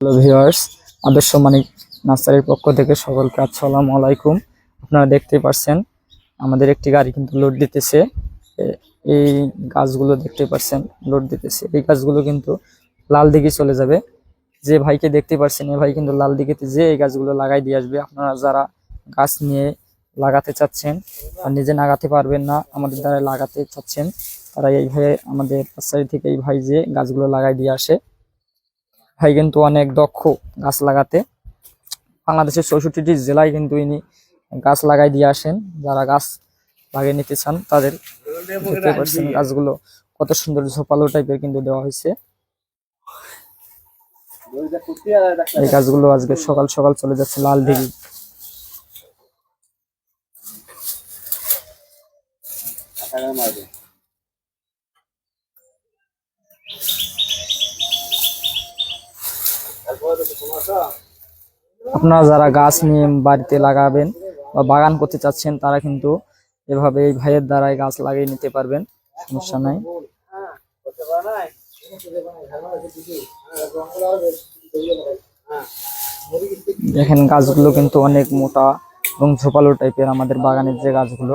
Hello viewers আদর্শ মানিক নার্সারির পক্ষ থেকে সকলকে আসসালাম আলাইকুম। আপনারা দেখতে পাচ্ছেন আমাদের একটি গাড়ি কিন্তু লোড দিতেছে। এ- এই গাছগুলো দেখতে পাচ্ছেন লোড দিতেছে। এই গাছগুলো কিন্তু লাল দিকে চলে যাবে। যে ভাইকে দেখতে পাচ্ছেন এই ভাই কিন্তু লাল দিকে যে এই গাছগুলো লাগাই দিয়ে আসবে। আপনারা যারা গাছ নিয়ে লাগাতে চাচ্ছেন আর নিজে লাগাতে পারবেন না, আমাদের দ্বারা লাগাতে চাচ্ছেন, তারা এই ভাই আমাদের নার্সারি থেকে এই ভাই যে গাছগুলো লাগাই দিয়ে আসে। ভাই কিন্তু অনেক দক্ষ গাছ লাগাতে। বাংলাদেশের চৌষট্টিটি জেলায় কিন্তু ইনি গাছ লাগাই দিয়ে আসেন। যারা গাছ লাগিয়ে নিতে চান, তাদের দেখতে পাচ্ছেন গাছগুলো কত সুন্দর ঝোপালো টাইপের কিন্তু দেওয়া হয়েছে। এই গাছগুলো আজকে সকাল সকাল চলে যাচ্ছে লাল দিঘি আপনারা যারা গাছ নিয়ে বাড়িতে লাগাবেন বা বাগান করতে চাচ্ছেন, তারা কিন্তু এভাবে এই ভাইয়ের দ্বারাই গাছ লাগিয়ে নিতে পারবেন। সমস্যা নাই। দেখেন, গাছগুলো কিন্তু অনেক মোটা এবং ঝোপালো টাইপের আমাদের বাগানের যে গাছগুলো।